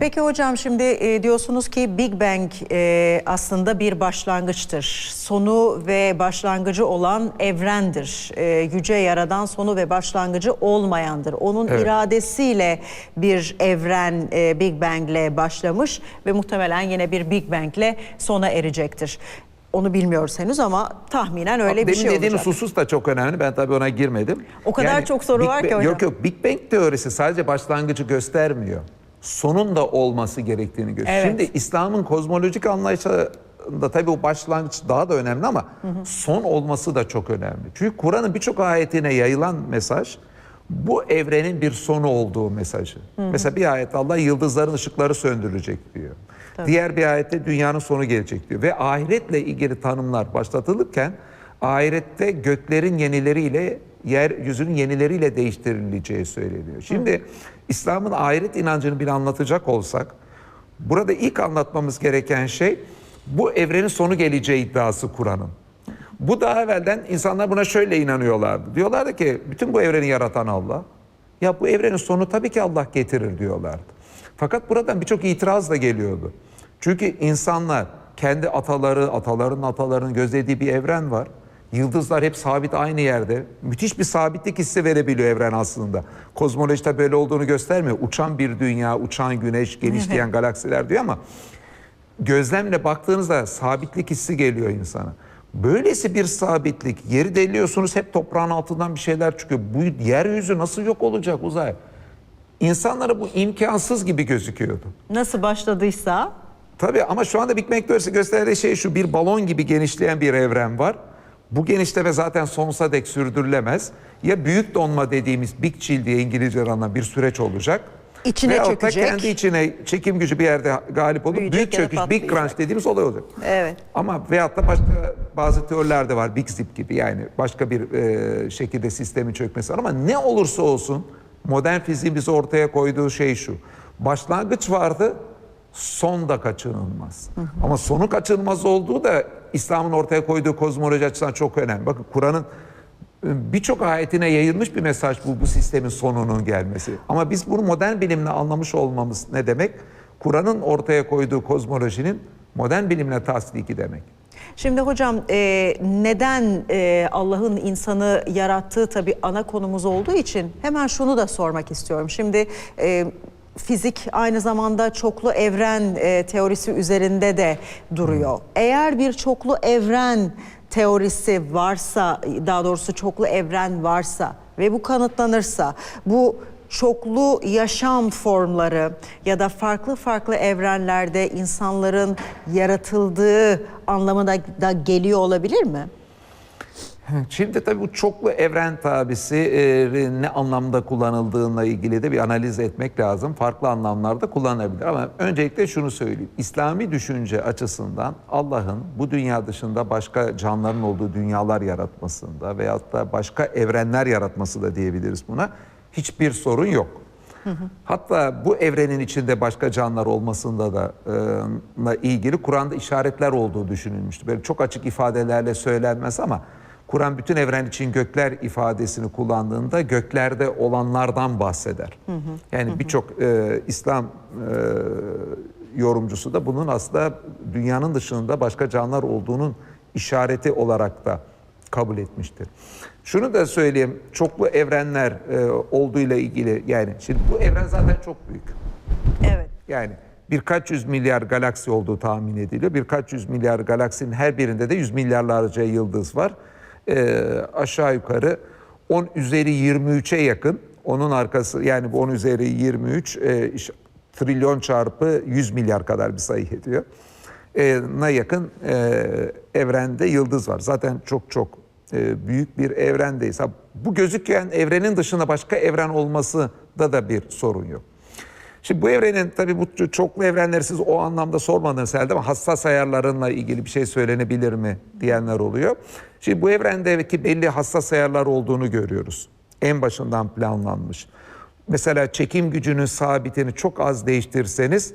Peki hocam şimdi e, diyorsunuz ki Big Bang e, aslında bir başlangıçtır. Sonu ve başlangıcı olan evrendir. E, yüce yaradan sonu ve başlangıcı olmayandır. Onun Evet. iradesiyle bir evren e, Big Bang'le başlamış ve muhtemelen yine bir Big Bang'le sona erecektir. Onu bilmiyoruz henüz ama tahminen öyle bir Demin şey dediğiniz olacak. husus da çok önemli. Ben tabii ona girmedim. O kadar çok soru Big var ki hocam. Yok yok Big Bang teorisi sadece başlangıcı göstermiyor. Sonun da olması gerektiğini gösteriyor. Evet. Şimdi İslam'ın kozmolojik anlayışında tabii o başlangıç daha da önemli ama son olması da çok önemli. Çünkü Kur'an'ın birçok ayetine yayılan mesaj bu evrenin bir sonu olduğu mesajı. Mesela bir ayet Allah yıldızların ışıkları söndürecek diyor. Diğer bir ayette dünyanın sonu gelecek diyor. Ve ahiretle ilgili tanımlar başlatılırken ahirette göklerin yenileriyle yeryüzünün yenileriyle değiştirileceği söyleniyor. Şimdi İslam'ın ahiret inancını bir anlatacak olsak burada ilk anlatmamız gereken şey bu evrenin sonu geleceği iddiası Kur'an'ın. Bu daha evvelden insanlar buna şöyle inanıyorlardı. Diyorlardı ki bütün bu evreni yaratan Allah. Ya bu evrenin sonu tabii ki Allah getirir diyorlardı. Fakat buradan birçok itiraz da geliyordu. Çünkü insanlar kendi ataları, ataların atalarının gözlediği bir evren var. Yıldızlar hep sabit aynı yerde. Müthiş bir sabitlik hissi verebiliyor evren aslında. Kozmolojide böyle olduğunu göstermiyor. Uçan bir dünya, uçan güneş, genişleyen galaksiler diyor ama gözlemle baktığınızda sabitlik hissi geliyor insana. Böylesi bir sabitlik, yeri deliyorsunuz hep toprağın altından bir şeyler çıkıyor. Bu yeryüzü nasıl yok olacak uzay? İnsanlara bu imkansız gibi gözüküyordu. Nasıl başladıysa Tabii ama şu anda Big Bang gösterdiği şey şu bir balon gibi genişleyen bir evren var. Bu genişleme zaten sonsuza dek sürdürülemez. Ya büyük donma dediğimiz Big Chill diye İngilizce anlamda bir süreç olacak. İçine Veyahut da çökecek. kendi içine çekim gücü bir yerde galip olup Büyüyecek büyük da çöküş, Big. Crunch dediğimiz olay olacak. Evet. Ama veyahut da başka bazı teoriler de var. Big Zip gibi yani başka bir e, şekilde sistemin çökmesi var. Ama ne olursa olsun modern fiziğin bize ortaya koyduğu şey şu. Başlangıç vardı, son da kaçınılmaz. Ama sonu kaçınılmaz olduğu da İslam'ın ortaya koyduğu kozmoloji açısından çok önemli. Bakın Kur'an'ın e, birçok ayetine yayılmış bir mesaj bu, bu sistemin sonunun gelmesi. Ama biz bunu modern bilimle anlamış olmamız ne demek? Kur'an'ın ortaya koyduğu kozmolojinin modern bilimle tasdiki demek. Şimdi hocam e, neden e, Allah'ın insanı yarattığı tabii ana konumuz olduğu için hemen şunu da sormak istiyorum. Şimdi e, fizik aynı zamanda çoklu evren e, teorisi üzerinde de duruyor. Eğer bir çoklu evren teorisi varsa, daha doğrusu çoklu evren varsa ve bu kanıtlanırsa bu çoklu yaşam formları ya da farklı farklı evrenlerde insanların yaratıldığı anlamına da geliyor olabilir mi? Şimdi tabii bu çoklu evren tabisi e, ne anlamda kullanıldığına ilgili de bir analiz etmek lazım. Farklı anlamlarda kullanılabilir ama öncelikle şunu söyleyeyim. İslami düşünce açısından Allah'ın bu dünya dışında başka canlıların olduğu dünyalar yaratmasında veyahut da başka evrenler yaratması da diyebiliriz buna. Hiçbir sorun yok. Hatta bu evrenin içinde başka canlılar olmasında da e, ilgili Kur'an'da işaretler olduğu düşünülmüştü. Böyle çok açık ifadelerle söylenmez ama Kur'an bütün evren için gökler ifadesini kullandığında göklerde olanlardan bahseder. Yani birçok e, İslam e, yorumcusu da bunun aslında dünyanın dışında başka canlılar olduğunun işareti olarak da kabul etmiştir. Şunu da söyleyeyim, çoklu evrenler e, olduğuyla ilgili yani şimdi bu evren zaten çok büyük. Evet. Yani birkaç yüz milyar galaksi olduğu tahmin ediliyor. Birkaç yüz milyar galaksinin her birinde de yüz milyarlarca yıldız var. Ee, aşağı yukarı 10 üzeri 23'e yakın. Onun arkası yani bu 10 üzeri 23 e, trilyon çarpı 100 milyar kadar bir sayı ediyor. Ee, na yakın e, evrende yıldız var. Zaten çok çok e, büyük bir evrendeyiz. Ha, bu gözüken evrenin dışında başka evren olması da da bir sorun yok. Şimdi bu evrenin tabii bu çoklu evrenleri siz o anlamda sormadınız herhalde ama hassas ayarlarınla ilgili bir şey söylenebilir mi diyenler oluyor. Şimdi bu evrendeki belli hassas ayarlar olduğunu görüyoruz. En başından planlanmış. Mesela çekim gücünün sabitini çok az değiştirirseniz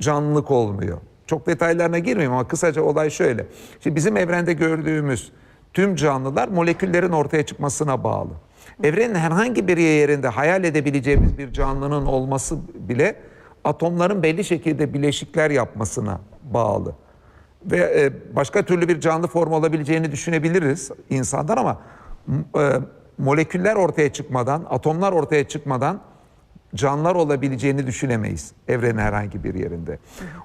canlılık olmuyor. Çok detaylarına girmeyeyim ama kısaca olay şöyle. Şimdi bizim evrende gördüğümüz tüm canlılar moleküllerin ortaya çıkmasına bağlı. Evrenin herhangi bir yerinde hayal edebileceğimiz bir canlının olması bile atomların belli şekilde bileşikler yapmasına bağlı. Ve e, başka türlü bir canlı form olabileceğini düşünebiliriz insandan ama e, moleküller ortaya çıkmadan, atomlar ortaya çıkmadan canlılar olabileceğini düşünemeyiz evrenin herhangi bir yerinde.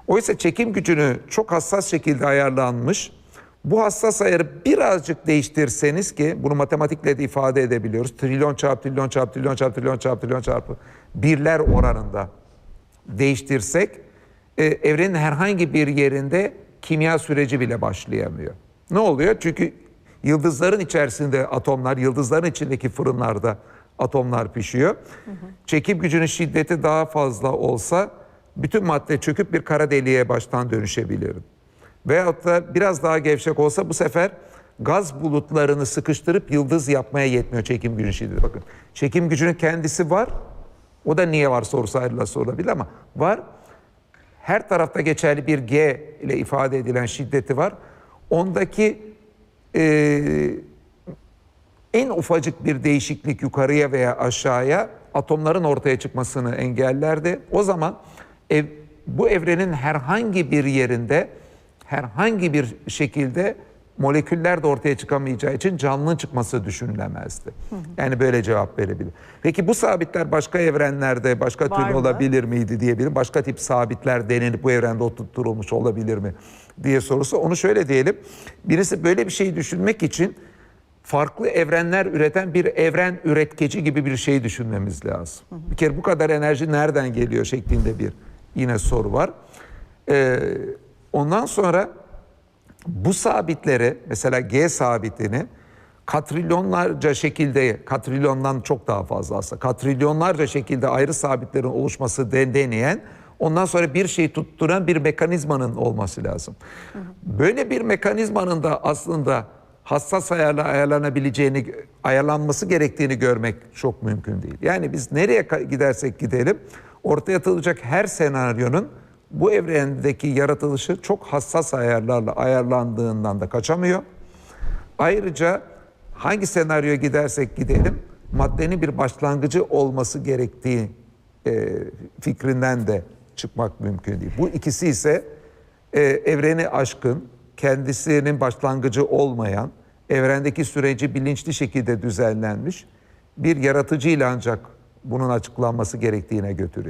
Oysa çekim gücünü çok hassas şekilde ayarlanmış. Bu hassas ayarı birazcık değiştirseniz ki bunu matematikle de ifade edebiliyoruz. Trilyon çarpı trilyon çarpı trilyon çarpı trilyon çarpı trilyon çarpı birler oranında değiştirsek e, evrenin herhangi bir yerinde kimya süreci bile başlayamıyor. Ne oluyor? Çünkü yıldızların içerisinde atomlar, yıldızların içindeki fırınlarda atomlar pişiyor. Çekim gücünün şiddeti daha fazla olsa bütün madde çöküp bir kara deliğe baştan dönüşebilir. Veyahut da biraz daha gevşek olsa bu sefer gaz bulutlarını sıkıştırıp yıldız yapmaya yetmiyor çekim gücü şiddeti. Bakın çekim gücünün kendisi var. O da niye var sorusu ayrıla sorulabilir ama var. Her tarafta geçerli bir G ile ifade edilen şiddeti var. Ondaki eee en ufacık bir değişiklik yukarıya veya aşağıya atomların ortaya çıkmasını engellerdi. O zaman ev, bu evrenin herhangi bir yerinde herhangi bir şekilde moleküller de ortaya çıkamayacağı için canlının çıkması düşünülemezdi. Yani böyle cevap verebilir. Peki bu sabitler başka evrenlerde başka Var türlü mı? olabilir miydi diyebilir. Başka tip sabitler denenip bu evrende oturtulmuş olabilir mi diye sorusu. Onu şöyle diyelim. Birisi böyle bir şeyi düşünmek için farklı evrenler üreten bir evren üretkeci gibi bir şey düşünmemiz lazım. Bir kere bu kadar enerji nereden geliyor şeklinde bir yine soru var. Ee, ondan sonra bu sabitleri mesela G sabitini katrilyonlarca şekilde, katrilyondan çok daha fazla aslında, katrilyonlarca şekilde ayrı sabitlerin oluşması de- deneyen, ondan sonra bir şeyi tutturan bir mekanizmanın olması lazım. Böyle bir mekanizmanın da aslında hassas ayarla ayarlanabileceğini, ayarlanması gerektiğini görmek çok mümkün değil. Yani biz nereye gidersek gidelim, ortaya atılacak her senaryonun bu evrendeki yaratılışı çok hassas ayarlarla ayarlandığından da kaçamıyor. Ayrıca hangi senaryoya gidersek gidelim maddenin bir başlangıcı olması gerektiği e, fikrinden de çıkmak mümkün değil. Bu ikisi ise e, evreni aşkın, kendisinin başlangıcı olmayan, evrendeki süreci bilinçli şekilde düzenlenmiş bir yaratıcıyla ancak bunun açıklanması gerektiğine götürüyor.